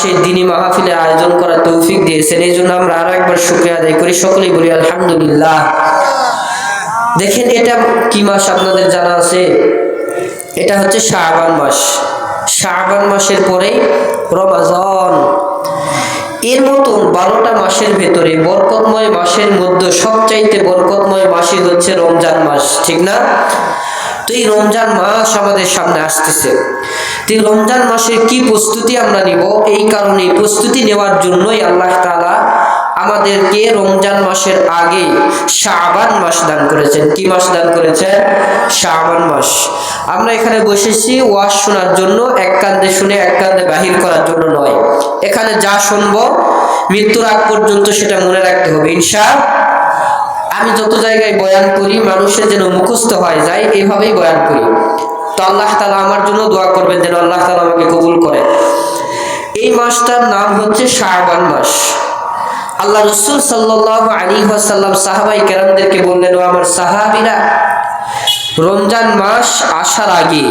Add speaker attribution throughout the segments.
Speaker 1: মাসে দিনী মাহফিলের আয়োজন করার তৌফিক দিয়েছেন। এই জন্য আমরা আরও একবার শুক্রিয়া আদায় করি। সকলেই বলি আলহামদুলিল্লাহ। দেখেন, এটা কি মাস আপনাদের জানা আছে? এটা হচ্ছে শাহবান মাস। শাহবান মাসের পরেই রমাজন। এর মতন বারোটা মাসের ভেতরে বরকতময় মাসের মধ্যে সবচাইতে বরকতময় মাসই হচ্ছে রমজান মাস। ঠিক না? তো এই রমজান মাস আমাদের সামনে আসতেছে। তো রমজান মাসের কি প্রস্তুতি আমরা নিব? এই কারণে প্রস্তুতি নেওয়ার জন্যই আল্লাহ তাআলা আমাদেরকে রমজান মাসের আগে শাবান মাস দান করেছেন। কি মাস দান করেছেন? শাবান মাস। আমরা এখানে বসেছি, ওয়াজ শোনার জন্য, এক কান্দে শুনে, এক কান্দে বাহির করার জন্য নয়। এখানে যা শুনব, মৃত্যুর আগ পর্যন্ত সেটা মনে রাখতে হবে, ইনশা আমি যত জায়গায় বয়ান করি, মানুষের যেন মুখস্থ হয়ে যায় এইভাবেই বয়ান করি। তো আল্লাহ তালা আমার জন্য দোয়া করবেন যেন আল্লাহ তালা আমাকে কবুল করে। এই মাসটার নাম হচ্ছে শাহবান মাস। আল্লাহ রসুল সাল্লাহ আলী সাল্লাম সাহাবাই কেরামদেরকে বললেন, ও আমার সাহাবিরা, রমজান মাস আসার আগে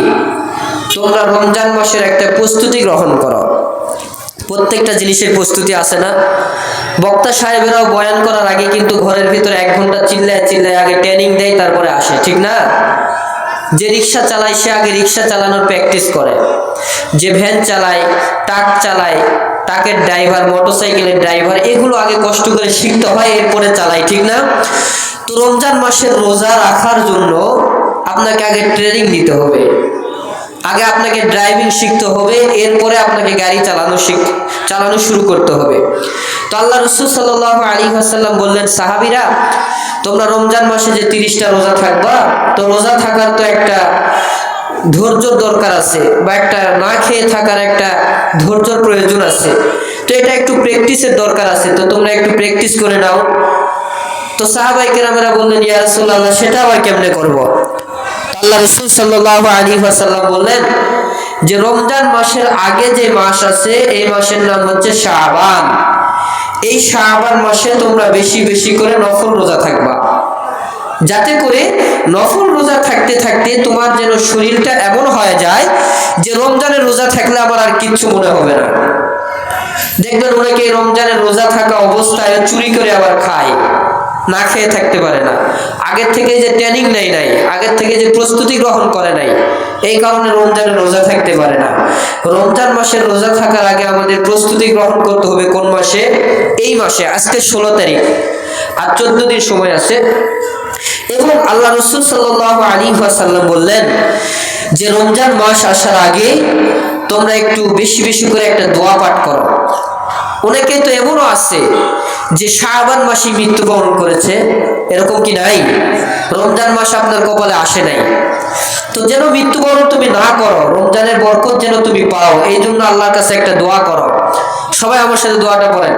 Speaker 1: তোমরা রমজান মাসের একটা প্রস্তুতি গ্রহণ করো। প্রত্যেকটা জিনিসের প্রস্তুতি আছে না। বক্তা সাহেবেরাও বয়ান করার আগে কিন্তু ঘরের ভিতরে এক ঘণ্টা চিল্লায় চিল্লায় আগে ট্রেনিং দেয়, তারপরে আসে, ঠিক না? যে রিক্সা চালায়, সে আগে রিক্সা চালানোর প্র্যাকটিস করে। যে ভ্যান চালায় ট্রাক চালায় ট্রাকের ড্রাইভার মোটরসাইকেলের ড্রাইভার এগুলো আগে কষ্ট করে শিখতে হয়, এরপরে চালায়, ঠিক না? তো রমজান মাসের রোজা রাখার জন্য আপনাকে আগে ট্রেনিং নিতে হবে। আগে আপনাকে ড্রাইভিং শিখতে হবে, এরপরে আপনাকে গাড়ি চালানো শিখ, চালানো শুরু করতে হবে। তো আল্লাহ রসুল সাল্লাহ আলী আসাল্লাম বললেন, সাহাবিরা, তোমরা রমজান মাসে যে তিরিশটা রোজা থাকবা, তো রোজা থাকার তো একটা ধৈর্যর দরকার আছে বা একটা না খেয়ে থাকার একটা ধৈর্যর প্রয়োজন আছে। তো এটা একটু প্র্যাকটিসের দরকার আছে, তো তোমরা একটু প্র্যাকটিস করে নাও। তো সাহাবাই কেরামেরা বললেন, ইয়া সেটা আবার কেমনে করব? আল্লাহ রসুল সাল্লাহ আলী ওয়াসাল্লাম বললেন যে রমজান মাসের আগে যে মাস আছে, এই মাসের নাম হচ্ছে শাহবান এই শাহবান মাসে তোমরা বেশি বেশি করে নফল রোজা থাকবা। যাতে করে নফল রোজা থাকতে থাকতে তোমার যেন শরীরটা এমন হয়ে যায় যে রমজানের রোজা থাকলে আমার আর কিচ্ছু মনে হবে না। দেখবেন অনেকে রমজানের রোজা থাকা অবস্থায় চুরি করে আবার না খেয়ে থাকতে পারে না। আগের থেকে যে ট্রেনিং নেই নাই, আগের থেকে যে প্রস্তুতি গ্রহণ করে নাই, এই কারণে রমজানের রোজা থাকতে পারে না। রমজান মাসের রোজা থাকার আগে আমাদের প্রস্তুতি গ্রহণ করতে হবে কোন মাসে? এই মাসে, আজকে ষোলো তারিখ। আর চোদ্দ দিন সময় আছে। এবং আল্লাহ রসুল সাল্লাহ আলী সাল্লাম বললেন যে রমজান মাস আসার আগে তোমরা একটু বেশি বেশি করে একটা দোয়া পাঠ করো। অনেকে তো এমনও আছে যে শাহবান মাসে মৃত্যুবরণ করেছে, এরকম কি নাই? রমজান মাস আপনার কপালে আসে নাই। তো যেন মৃত্যুবরণ তুমি না করো, রমজানের বরকত যেন তুমি পাও, এই জন্য আল্লাহর কাছে একটা দোয়া করো। সবাই আমার সাথে দোয়াটা পড়েন।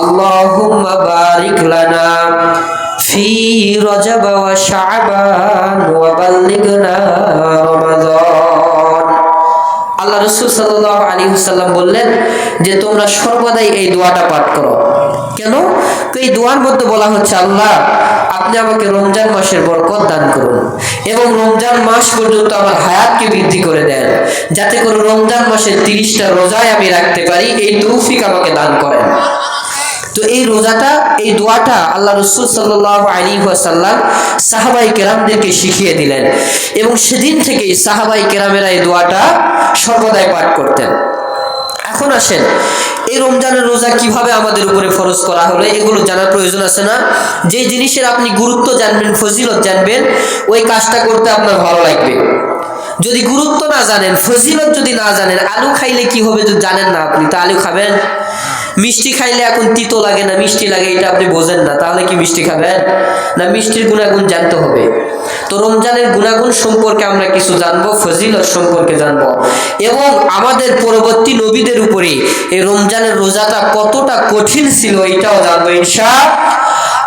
Speaker 1: আল্লাহুম্মা বারিক লানা ফি রজব ওয়া শাবান ওয়া বাল্লিগনা রমাদান। আল্লাহ রসুল সাল্লাহ আলী সাল্লাম বললেন যে, তোমরা সর্বদাই এই দোয়াটা পাঠ করো। কেন? এই দোয়ার মধ্যে বলা হচ্ছে, আল্লাহ, আপনি আমাকে রমজান মাসের বরকত দান করুন এবং রমজান মাস পর্যন্ত আমার হায়াতকে বৃদ্ধি করে দেন। যাতে করে রমজান মাসের তিরিশটা রোজায় আমি রাখতে পারি, এই তৌফিক আমাকে দান করেন। তো এই রোজাটা, এই দোয়াটা আল্লাহ রসুল সাল্লাহ আলী সাল্লাম সাহাবাই কেরামদেরকে শিখিয়ে দিলেন এবং সেদিন থেকেই সাহাবাই কেরামেরা এই দোয়াটা সর্বদাই পাঠ করতেন। এখন আসেন, এই রমজানের রোজা কীভাবে আমাদের উপরে ফরজ করা হলো এগুলো জানার প্রয়োজন আছে না? যে জিনিসের আপনি গুরুত্ব জানবেন, ফজিলত জানবেন, ওই কাজটা করতে আপনার ভালো লাগবে। যদি গুরুত্ব না জানেন, ফজিলত যদি না জানেন, আলু খাইলে কি হবে যদি জানেন না আপনি, তা আলু খাবেন? মিষ্টি খাইলে এখন তিতো লাগে না, মিষ্টি লাগে, এটা আপনি বোঝেন না, তাহলে কি মিষ্টি খাবেন? না, মিষ্টির গুণাগুণ জানতে হবে। তো রমজানের গুণাগুণ সম্পর্কে আমরা কিছু জানব, ফজিলত সম্পর্কে জানব। এবং আমাদের পরবর্তী নবীদের উপরে এই রমজানের রোজাটা কতটা কঠিন ছিল এটাও জানব, ইনশা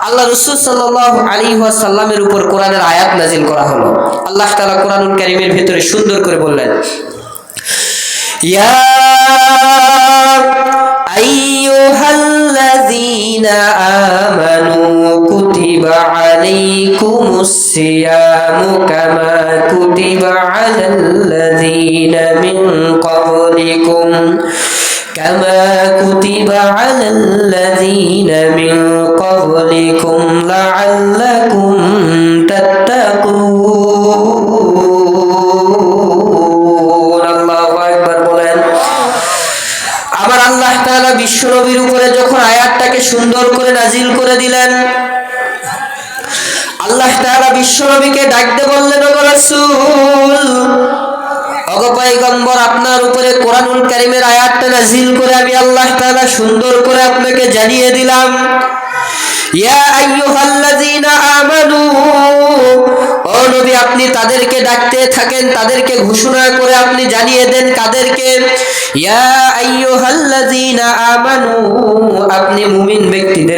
Speaker 1: আল্লাহ রসুল সাল্লাহ আলী সাল্লামের উপর কোরআনের আয়াত নাজিল করা হলো। আল্লাহ তালা কোরআনুল কারিমের ভেতরে সুন্দর করে বললেন, ইয়া الذين آمنوا كتب عليكم الصيام كما كتب على الذين من قبلكم. كما كتب على الذين من قبلكم لعلكم তাআলা বিশ্বনবীর উপরে যখন আয়াতটাকে সুন্দর করে নাজিল করে দিলেন, আল্লাহ তাআলা বিশ্বনবীকে ডাকতে বললেন, ওগো আপনার উপরে কোরআনুল কারীমের আয়াতটা নাজিল করে আমি আল্লাহ তাআলা সুন্দর করে আপনাকে জানিয়ে দিলাম। ইয়া আইয়ুহাল্লাযীনা আমানু আপনি তাদেরকে ডাকতে থাকেন, তাদেরকে ঘোষণা করে আপনি জানিয়ে দেন কাদেরকে? ইয়া আইয়ুহাল্লাযীনা আমানু, আপনি মুমিন ব্যক্তিদেরকে